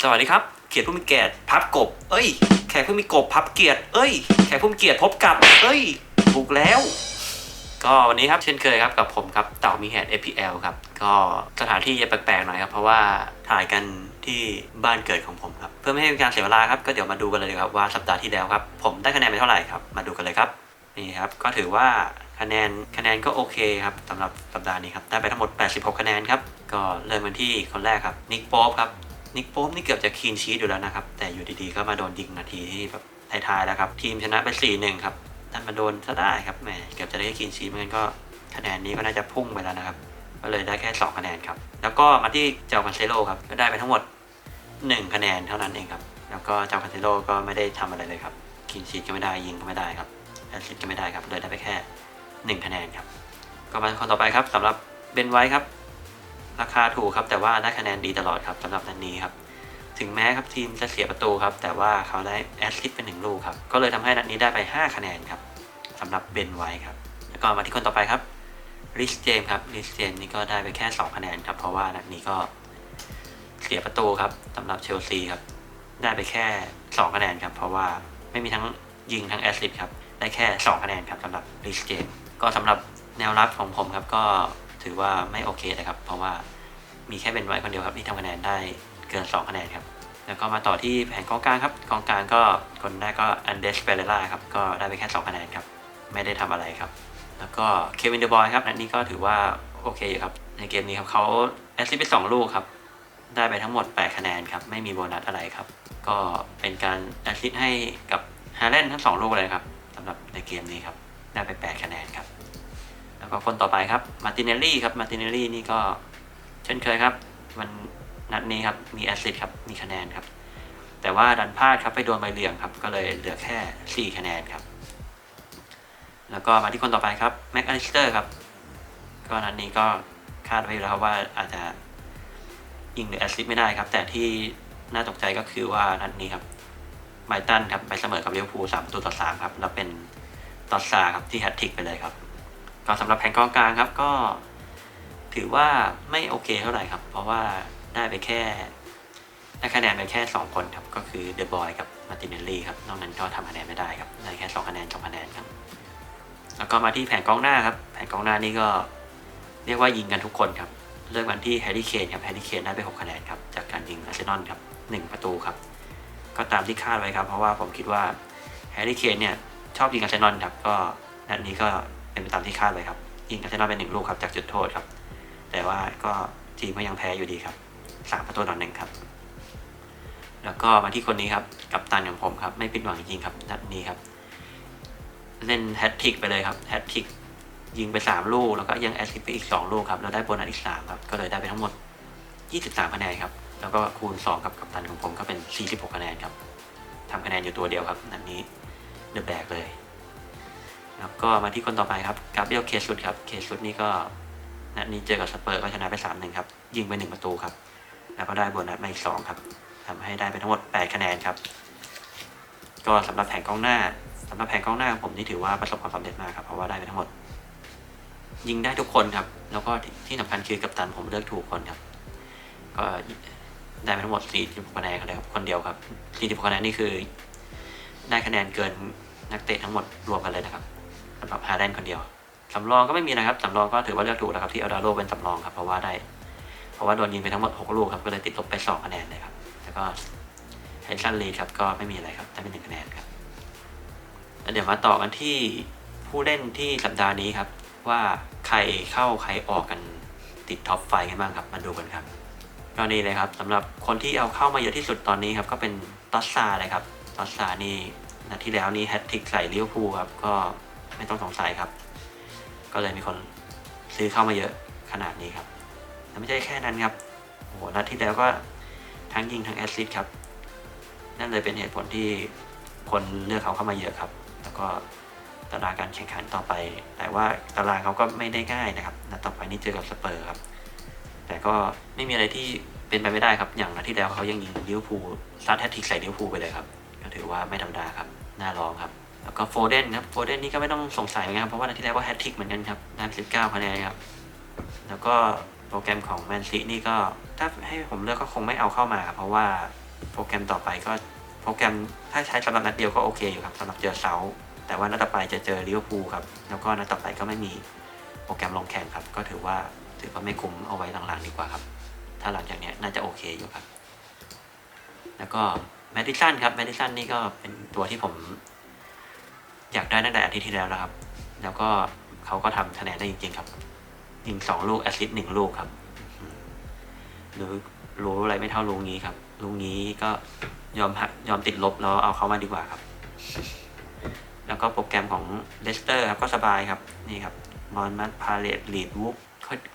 สวัสดีครับ เกียรติผู้มีเกียรติพับกบ เอ้ย แขกผู้มีกบพับเกียรติเอ้ย แขกผู้มีเกียรติพบกับ เอ้ย ถูกแล้ว ก็วันนี้ครับเช่นเคยครับกับผมครับเต่ามีแฮด FPL ครับ ก็สถานที่จะแปลกๆหน่อยครับ เพราะว่าถ่ายกันที่บ้านเกิดของผมครับ เพื่อไม่ให้เป็นการเสียเวลาครับ ก็เดี๋ยวมาดูกันเลยครับว่าสัปดาห์ที่แล้วครับ ผมได้คะแนนไปเท่าไหร่ครับ มาดูกันเลยครับ นี่ครับ ก็ถือว่า คะแนนคะแนนก็โอเคครับสำหรับสัปดาห์นี้ครับได้ไปทั้งหมด 86 คะแนนครับก็เริ่มกันที่คนแรกครับนิกโป๊ปครับนิกโป๊ปนี่เกือบจะคีนชีสอยู่แล้วนะครับแต่อยู่ดีๆก็มาโดนยิงนาทีที่แบบท้ายๆแล้วครับทีมชนะไป 4-1 ครับดันมาโดนซะได้ครับแหมเกือบจะได้คีนชีสเหมือนกันก็คะแนนนี้ก็น่าจะพุ่งไปแล้วนะครับก็เลยได้แค่ 2 คะแนนครับแล้วก็มาที่เจ้าคันเซโลครับก็ได้ไปทั้งหมด 1 คะแนนเท่านั้นเองครับแล้วก็เจ้าคันเซโลก็ไม่ได้ทำอะไรเลยครับคีนชีสก็ไม่ได้ยิงก็ไม่ได้ครับแอสซิสก็ไม่ได้ครับเลยได้ไปแค่ 1คะแนนครับก็มาคนต่อไปครับสำหรับเบนไว้ครับ ราคาถูกครับ แต่ว่าได้คะแนนดีตลอดครับสำหรับนัดนี้ครับ ถึงแม้ครับทีมจะเสียประตูครับ แต่ว่าเขาได้แอสซิสต์เป็นหนึ่งลูกครับ ก็เลยทำให้นัดนี้ได้ไป 5 คะแนนครับสำหรับเบนไว้ครับ แล้วก็มาที่คนต่อไปครับริสเจมครับริสเจมนี่ก็ได้ไปแค่ 2 คะแนนครับ เพราะว่านัดนี้ก็เสียประตูครับสำหรับเชลซีครับ ได้ไปแค่ 2 คะแนนครับ เพราะว่าไม่มีทั้งยิงทั้งแอสซิสต์ครับ ได้แค่ 2 คะแนนครับสำหรับริสเจม ก็สำหรับแนวรับของผมครับก็ถือว่าไม่โอเคนะครับ เพราะว่ามีแค่เบนไว้คนเดียวครับที่ทำคะแนนได้เกิน 2 คะแนนครับ แล้วก็มาต่อที่แผงกองกลางครับกองกลางก็คนแรกก็อันเดสเปเรล่าครับก็ได้ไปแค่ 2 คะแนนครับ ไม่ได้ทำอะไรครับ แล้วก็เควินเดบอยครับนัดนี้ก็ถือว่าโอเคอยู่ครับ ในเกมนี้ครับเขาแอสซิสต์ไปสองลูกครับ ได้ไปทั้งหมด 8 คะแนนครับ ไม่มีโบนัสอะไรครับ ก็เป็นการแอสซิสต์ให้กับฮาเลนทั้งสองลูกเลยครับสำหรับในเกมนี้ครับ ได้ไป 8 คะแนนครับ แล้วก็คนต่อไปครับมาติเนลลี่ครับมาติเนลลี่นี่ก็เช่นเคยครับมันนัดนี้ครับมีแอสซิสต์ครับมีคะแนนครับ แต่ว่าดันพลาดครับไปโดนใบเหลืองครับ ก็เลยเหลือแค่ 4 คะแนนครับ แล้วก็มาที่คนต่อไปครับแม็กอลิสเตอร์ครับก็นัดนี้ก็คาดไว้แล้วครับว่าอาจจะยิงหรือแอสซิสต์ไม่ได้ครับ แต่ที่น่าตกใจก็คือว่านัดนี้ครับไบตันครับไปเสมอกับลิเวอร์พูสามประตูต่อสามครับแล้วเป็น ตอสซาครับที่แฮตทิกไปเลยครับ ก็สำหรับแผงกองกลางครับก็ถือว่าไม่โอเคเท่าไหร่ครับ เพราะว่าได้ไปแค่ได้คะแนนไปแค่ 2 คนครับ ก็คือเดอะบอยกับมาติเนลลี่ครับนอกนั้นก็ทำคะแนนไม่ได้ครับได้แค่2คะแนน2คะแนนครับ แล้วก็มาที่แผงกองหน้าครับ แผงกองหน้านี่ก็เรียกว่ายิงกันทุกคนครับเริ่มกันที่แฮร์รี่เคนครับแฮร์รี่เคนได้ไป 6 คะแนนครับจากการยิงอาร์เซนอลครับ 1 ประตูครับ ก็ตามที่คาดไว้ครับ เพราะว่าผมคิดว่าแฮร์รี่เคนเนี่ย ชอบยิงอาร์เซนอลครับก็นัดนี้ก็เป็นไปตามที่คาดไว้ครับ ยิงอาร์เซนอลเป็นหนึ่งลูกครับจากจุดโทษครับ แต่ว่าก็ทีมก็ยังแพ้อยู่ดีครับสามประตูต่อหนึ่งครับ แล้วก็มาที่คนนี้ครับกัปตันของผมครับไม่ผิดหวังจริงครับนัดนี้ครับ เล่นแฮตทริกไปเลยครับแฮตทริกยิงไป 3 ลูก แล้วก็ยังแอสซิสต์ไปอีก 2 ลูกครับ แล้วได้โบนัสอีก 3 ครับ ก็เลยได้ไปทั้งหมด 23 คะแนนครับ แล้วก็คูณ 2 กับกัปตันของผมก็เป็น 46 คะแนนครับทำคะแนนอยู่ตัวเดียวครับนัดนี้ เดอะแบกเลยแล้วก็มาที่คนต่อไปครับกาเบรียลเคสุดครับเคสุดนี่ก็นัดนี้เจอกับสเปอร์ก็ชนะไป3-1ครับยิงไป 1 ประตูครับ แล้วก็ได้โบนัสมาอีก2ครับทำให้ได้ไปทั้งหมด 8 คะแนนครับ ก็สำหรับแผงกองหน้าสำหรับแผงกองหน้าของผมนี่ถือว่าประสบความสำเร็จมากครับเพราะว่าได้ไปทั้งหมด ยิงได้ทุกคนครับ แล้วก็ที่สำคัญคือกัปตันผมเลือกถูกคนครับ ก็ได้ไปทั้งหมด40คะแนนเลยครับคนเดียวครับ40คะแนนนี่คือ ได้คะแนนเกินนักเตะทั้งหมดรวมกันเลยนะครับสำหรับฮาแลนด์คนเดียวสำรองก็ไม่มีนะครับสำรองก็ถือว่าเลือกถูกแล้วครับที่เอาดาโลเป็นสำรองครับเพราะว่าได้ เพราะว่าโดนยิงไปทั้งหมด 6 ลูกครับก็เลยติดลบไป 2 คะแนนเลยครับแล้วก็เฮนชันลีครับก็ไม่มีอะไรครับได้เป็นหนึ่งคะแนนครับแล้วเดี๋ยวมาต่อกันที่ผู้เล่นที่สัปดาห์นี้ครับ ว่าใครเข้าใครออกกันติดท็อปไฟกันบ้างครับมาดูกันครับก็นี่เลยครับสำหรับคนที่เอาเข้ามาเยอะที่สุดตอนนี้ครับก็เป็นตัสซาเลยครับ ตัสซานี่นัดที่แล้วนี่แฮตทริกใส่ลิเวอร์พูลครับ ก็ไม่ต้องสงสัยครับ ก็เลยมีคนซื้อเข้ามาเยอะขนาดนี้ครับแต่ไม่ใช่แค่นั้นครับโอ้โหนัดที่แล้วก็ทั้งยิงทั้งแอสซิสต์ครับ นั่นเลยเป็นเหตุผลที่คนเลือกเขาเข้ามาเยอะครับ แล้วก็ตารางการแข่งขันต่อไป แต่ว่าตารางเขาก็ไม่ได้ง่ายนะครับนัดต่อไปนี่เจอกับสเปอร์ครับ แต่ก็ไม่มีอะไรที่เป็นไปไม่ได้ครับ อย่างนัดที่แล้วเขายังยิงลิเวอร์พูลซัดแฮตทริกใส่ลิเวอร์พูลไปเลยครับ ถือว่าไม่ธรรมดาครับน่าลองครับ แล้วก็โฟเดนครับโฟเดนนี่ก็ไม่ต้องสงสัยนกันครับเพราะว่านัดที่แล้วก็แฮตทริกเหมือนกันครับได้19คะแนนครับแล้วก็โรรแกรมของแมนซีนี่ก็ถ้าให้ผมเลือกก็คงไม่เอาเข้ามาครับเพราะว่าโปรแกรมต่อไปก็โปรแกรมถ้าใช้สำหรับนัดเดียวก็โอเคอยู่ครับสำหรับเจอเซาท์แต่ว่านัดต่อไปจะเจอลิเวอร์พูลครับแล้วก็นัดต่อไปก็ไม่มีโปรแกรมลงแข่งครับ ก็ถือว่าถือว่าไม่คุ้มเอาไว้หลังๆดีกว่าครับ ถ้าหลังจากนี้น่าจะโอเคอยู่ครับ แล้วก็ แมดิสันครับแมดิสันนี่ก็เป็นตัวที่ผม อยากได้ตั้งแต่อาทิตย์ที่แล้วแล้วครับ แล้วก็เขาก็ทำคะแนนได้จริง ๆ ครับยิงสองลูกแอสซิสต์หนึ่งลูกครับหรือรู้อะไรไม่เท่าลุงนี้ครับลุงนี้ก็ยอมหักยอมติดลบแล้วเอาเขามาดีกว่าครับ แล้วก็โปรแกรมของเลสเตอร์ครับก็สบายครับ นี่ครับมอนมัตพาเลตลีดวูฟ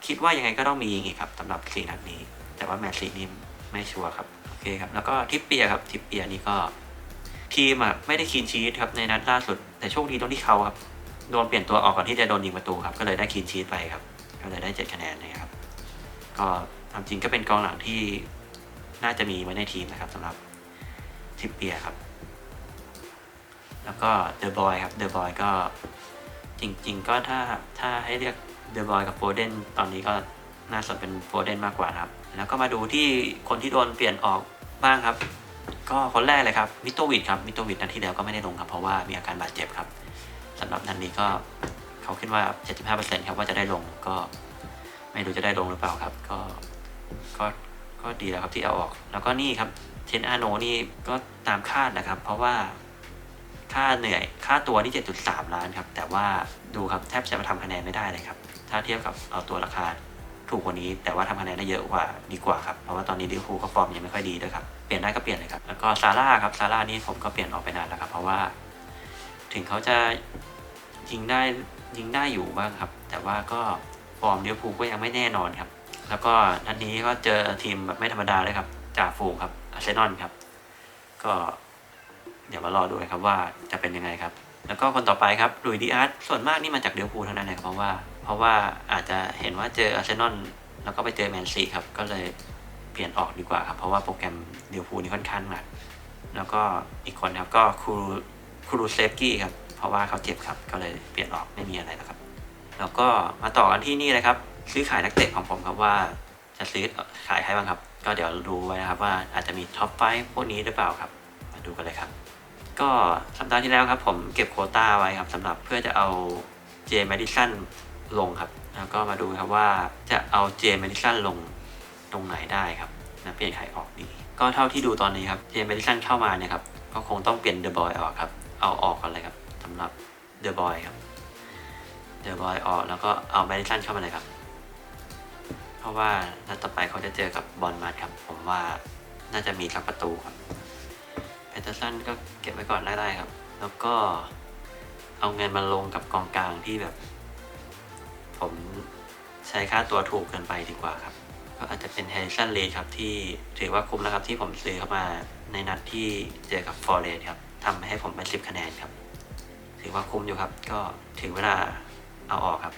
คิดว่ายังไงก็ต้องมีอย่างงี้ครับสำหรับสี่นัดนี้ แต่ว่าแมตช์ซีนี่ไม่ชัวร์ครับ เคครับ แล้วก็ทิปเปียครับ ทิปเปียนี่ก็ทีมอะไม่ได้คีนชีตครับในนัดล่าสุด แต่โชคดีตรงที่เขาครับโดนเปลี่ยนตัวออกก่อนที่จะโดนยิงประตูครับ ก็เลยได้คีนชีตไปครับก็เลยได้เจ็ดคะแนนนะครับ ก็ทำจริงก็เป็นกองหลังที่น่าจะมีไว้ในทีมนะครับสำหรับทิปเปียครับ แล้วก็เดอะบอยครับเดอะบอยก็จริง ๆ ก็ถ้าถ้าให้เรียกเดอะบอยกับโฟเดนตอนนี้ก็น่าสนเป็นโฟเดนมากกว่าครับ แล้วก็มาดูที่คนที่โดนเปลี่ยนออกบ้างครับ ก็คนแรกเลยครับมิโตวิดครับมิโตวิดนัดที่แล้วก็ไม่ได้ลงครับเพราะว่ามีอาการบาดเจ็บครับสำหรับนัดนี้ก็เขาคิดว่า 75%ครับว่าจะได้ลงก็ไม่รู้จะได้ลงหรือเปล่าครับ ก็ก็ก็ดีแล้วครับที่เอาออก แล้วก็นี่ครับเทนอาโนนี่ก็ตามคาดนะครับ เพราะว่าค่าเหนื่อยค่าตัวนี่ 7.3 ล้านครับ แต่ว่าดูครับ แทบจะมาทำคะแนนไม่ได้เลยครับ ถ้าเทียบกับเอาตัวราคา ถูกกว่านี้ แต่ว่าทำคะแนนได้เยอะกว่าดีกว่าครับ เพราะว่าตอนนี้ลิเวอร์พูลก็ฟอร์มยังไม่ค่อยดีด้วยครับ เปลี่ยนได้ก็เปลี่ยนเลยครับ แล้วก็ซาร่าครับ ซาร่านี่ผมก็เปลี่ยนออกไปนานแล้วครับ เพราะว่า ถึงเขาจะยิงได้ยิงได้อยู่บ้างครับ แต่ว่าก็ฟอร์มลิเวอร์พูลก็ยังไม่แน่นอนครับ แล้วก็นัดนี้ก็เจอทีมแบบไม่ธรรมดาเลยครับ จ่าฝูงครับอาร์เซนอลครับ ก็เดี๋ยวมารอดูกันครับว่าจะเป็นยังไงครับ แล้วก็คนต่อไปครับลุยดิอาร์ตส่วนมากนี่มาจากเดลพูลเท่านั้นนะครับเพราะว่า เพราะว่าอาจจะเห็นว่าเจออาร์เซนอลแล้วก็ไปเจอแมนซีครับ ก็เลยเปลี่ยนออกดีกว่าครับ เพราะว่าโปรแกรมเดลพูนี่ค่อนข้างหนัก แล้วก็อีกคนครับก็คูคูรูเซฟกี้ครับ เพราะว่าเขาเจ็บครับ ก็เลยเปลี่ยนออกไม่มีอะไรแล้วครับ แล้วก็มาต่อกันที่นี่เลยครับ ซื้อขายนักเตะของผมครับว่าจะซื้อขายใครบ้างครับ ก็เดี๋ยวดูไว้นะครับว่าอาจจะมีท็อปไฟพวกนี้หรือเปล่าครับ มาดูกันเลยครับ ก็สัปดาห์ที่แล้วครับ ผมเก็บโควต้าไว้ครับสำหรับเพื่อจะเอาเจมดิสันลงครับ แล้วก็มาดูครับว่าจะเอาเจมดิสันลงตรงไหนได้ครับนะเปลี่ยนใครออกดี ก็เท่าที่ดูตอนนี้ครับเจมดิสันเข้ามาเนี่ยครับก็คงต้องเปลี่ยนเดอะบอยออกครับ เอาออกก่อนเลยครับสำหรับเดอะบอยครับเดอะบอยออกแล้วก็เอาแมดิสันเข้ามาเลยครับ เพราะว่านัดต่อไปเขาจะเจอกับบอลมาดครับ ผมว่าน่าจะมีสักประตูครับ แพตเตอร์สันก็เก็บไว้ก่อนได้ได้ครับ แล้วก็เอาเงินมาลงกับกองกลางที่แบบ ผมใช้ค่าตัวถูกเกินไปดีกว่าครับ ก็อาจจะเป็นแฮร์ริสันเลครับที่ถือว่าคุ้มแล้วครับที่ผมซื้อเข้ามาในนัดที่เจอกับฟอร์เรสครับทำให้ผมเป็นสิบคะแนนครับ ถือว่าคุ้มอยู่ครับ ก็ถึงเวลาเอาออกครับ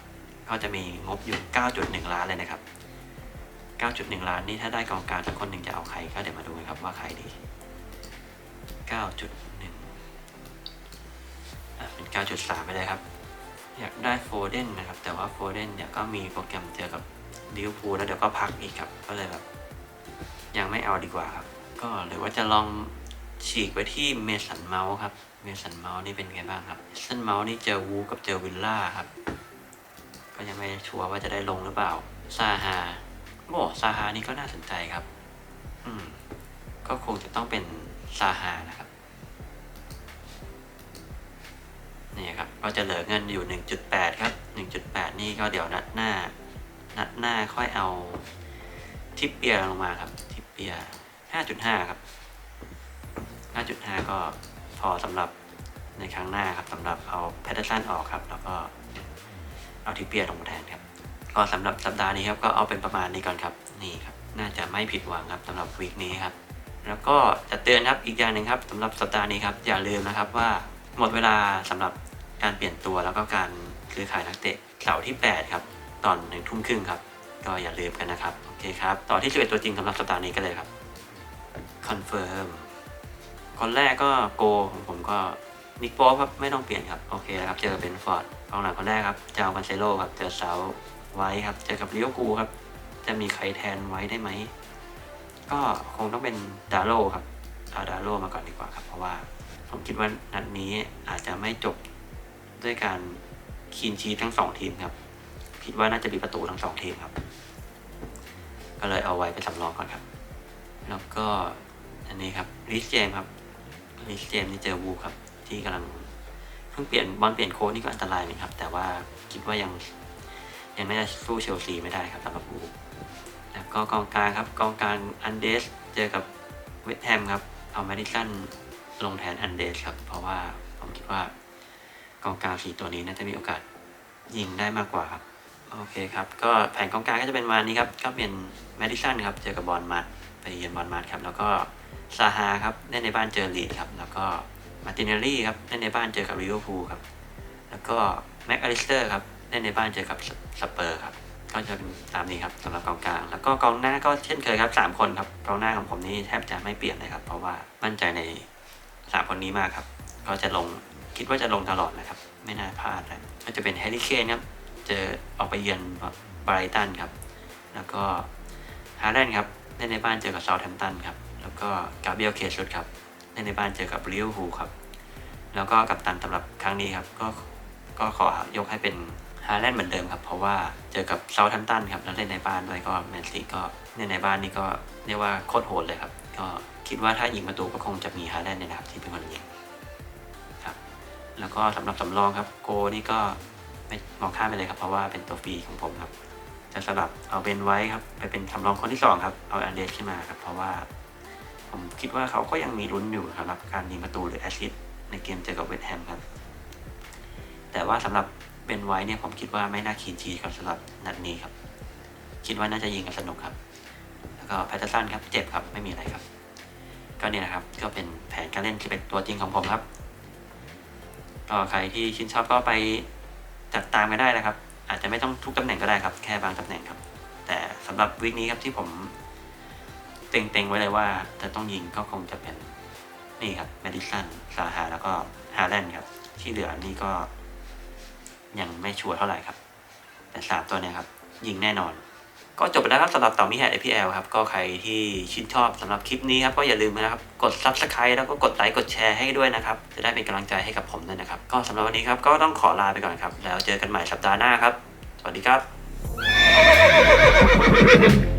ก็จะมีงบอยู่ 9.1 ล้านเลยนะครับ 9.1 ล้านนี่ถ้าได้กองกลางสักคนหนึ่งจะเอาใครก็เดี๋ยวมาดูกันครับว่าใครดี 9.1อะเป็น 9.3 ไปเลยครับ อยากได้โฟเดนนะครับ แต่ว่าโฟเดนเนี่ยก็มีโปรแกรมเจอกับลิเวอร์พูลแล้วเดี๋ยวก็พักอีกครับ ก็เลยแบบ ยังไม่เอาดีกว่าครับ ก็หรือว่าจะลองฉีกไปที่เมสันเมาส์ครับ เมสันเมาส์นี่เป็นไงบ้างครับเมสันเมาส์นี่เจอวูกับเจอวิลล่าครับ ก็ยังไม่ชัวร์ว่าจะได้ลงหรือเปล่า ซาฮาโอ้ซาฮานี่ก็น่าสนใจครับ อืม ก็คงจะต้องเป็น ซาฮานะครับนี่ครับก็จะเหลือเงินอยู่ 1.8 ครับ 1.8 นี่ก็เดี๋ยวนัดหน้า นัดหน้าค่อยเอาทิปเปียลงมาครับ ทิปเปีย 5.5 ครับ 5.5 ก็พอสำหรับในครั้งหน้าครับสำหรับเอาแพทเทอร์สันออกครับ แล้วก็เอาทิปเปียลงมาแทนครับ ก็สำหรับสัปดาห์นี้ครับก็เอาเป็นประมาณนี้ก่อนครับ นี่ครับ น่าจะไม่ผิดหวังครับสำหรับวีคนี้ครับ แล้วก็จะเตือนครับอีกอย่างหนึ่งครับสำหรับสัปดาห์นี้ครับอย่าลืมนะครับว่าหมดเวลาสำหรับการเปลี่ยนตัวแล้วก็การซื้อขายนักเตะเสาร์ที่ 8 ครับตอนหนึ่งทุ่มครึ่งครับ ก็อย่าลืมกันนะครับโอเคครับต่อที่11ตัวจริงสำหรับสัปดาห์นี้กันเลยครับคอนเฟิร์มคนแรกก็โกของผมก็นิกโป๊ครับไม่ต้องเปลี่ยนครับโอเคนะครับเจอเบนฟอร์ดกองหลังคนแรกครับเจอกันเซโลครับเจอเซาไว้ครับเจอกับลิเวอร์พูครับจะมีใครแทนไว้ได้ไหม ก็คงต้องเป็นดาโลครับเอาดาโลมาก่อนดีกว่าครับเพราะว่าผมคิดว่านัดนี้อาจจะไม่จบด้วยการคีนชีทั้งสองทีมครับคิดว่าน่าจะมีประตูทั้งสองทีมครับ ก็เลยเอาไว้เป็นสำรองก่อนครับ แล้วก็อันนี้ครับลิสเจมครับลิสเจมนี่เจอวูครับ ที่กำลังเพิ่งเปลี่ยนบอลเปลี่ยนโค้ดนี่ก็อันตรายนะครับ แต่ว่าคิดว่ายังยังน่าจะสู้เชลซีไม่ได้ครับสำหรับวู ก็กองกลางครับกองกลางอันเดสเจอกับเวสแฮมครับเอาแมดิสันลงแทนอันเดสครับ เพราะว่าผมคิดว่ากองกลางสี่ตัวนี้น่าจะมีโอกาสยิงได้มากกว่าครับโอเคครับ ก็แผนกองกลางก็จะเป็นมานี้ครับ ก็เป็นแมดิสันครับ เจอกับบอลมัดไปเยือนบอลมัดครับ แล้วก็ซาฮาครับ เล่นในบ้านเจอลีดครับ แล้วก็มาร์ตินเนลลี่ครับ เล่นในบ้านเจอกับลิเวอร์พูลครับ แล้วก็แม็กอลิสเตอร์ครับ เล่นในบ้านเจอกับสเปอร์ครับ ก็จะเป็นตามนี้ครับสำหรับกองกลาง แล้วก็กองหน้าก็เช่นเคยครับสามคนครับกองหน้าของผมนี่แทบจะไม่เปลี่ยนเลยครับ เพราะว่ามั่นใจในสามคนนี้มากครับ ก็จะลงคิดว่าจะลงตลอดนะครับ ไม่น่าพลาดเลยก็จะเป็นแฮร์รี่เคนครับเจอออกไปเยือนไบรตันครับ แล้วก็ฮาร์แลนด์ครับเล่นในบ้านเจอกับเซาท์แฮมตันครับ แล้วก็กาเบรียลเคชุดครับเล่นในบ้านเจอกับลิเวอร์พูลครับ แล้วก็กัปตันสำหรับครั้งนี้ครับ ก็ก็ขอยกให้เป็น ฮาแลนด์เหมือนเดิมครับ เพราะว่าเจอกับเซาท์แฮมตันครับแล้วเล่นในบ้านด้วยก็แมนซีก็เล่นในบ้านนี่ก็เรียกว่าโคตรโหดเลยครับ ก็คิดว่าถ้ายิงประตูก็คงจะมีฮาแลนด์เนี่ยนะครับที่เป็นคนยิงครับแล้วก็สำหรับสำรองครับโกนี่ก็ไม่มองข้ามไปเลยครับ เพราะว่าเป็นตัวฟรีของผมครับ จะสลับเอาเบนไว้ครับไปเป็นสำรองคนที่สองครับเอาอันเดสขึ้นมาครับเพราะว่า ผมคิดว่าเขาก็ยังมีลุ้นอยู่สำหรับการยิงประตูหรือแอสซิสต์ในเกมเจอกับเวสต์แฮมครับแต่ว่าสำหรับ เบนไว้เนี่ยผมคิดว่าไม่น่าคีนชีครับสำหรับนัดนี้ครับ คิดว่าน่าจะยิงกันสนุกครับ แล้วก็แพทเทอร์สันครับเจ็บครับไม่มีอะไรครับ ก็เนี่ยนะครับก็เป็นแผนการเล่นที่เป็นตัวจริงของผมครับก็ใครที่ชื่นชอบก็ไปจัดตามกันได้นะครับ อาจจะไม่ต้องทุกตำแหน่งก็ได้ครับ แค่บางตำแหน่งครับ แต่สำหรับวิกนี้ครับที่ผมเต็งๆไว้เลยว่าจะต้องยิงก็คงจะเป็นนี่ครับแมดิสันซาฮาแล้วก็ฮาแลนด์ครับ ที่เหลือนี่ก็ ยังไม่ชัวร์เท่าไหร่ครับ แต่สามตัวเนี้ครับ ยิงแน่นอน ก็จบไปแล้วครับสำหรับต่อมิแฮด APL ครับ ก็ใครที่ชื่นชอบสำหรับคลิปนี้ครับก็อย่าลืมนะครับ กด Subscribe แล้วก็กดไลค์กดแชร์ให้ด้วยนะครับ จะได้เป็นกำลังใจให้กับผมด้วยนะครับ ก็สำหรับวันนี้ครับก็ต้องขอลาไปก่อนครับ แล้วเจอกันใหม่สัปดาห์หน้าครับ สวัสดีครับ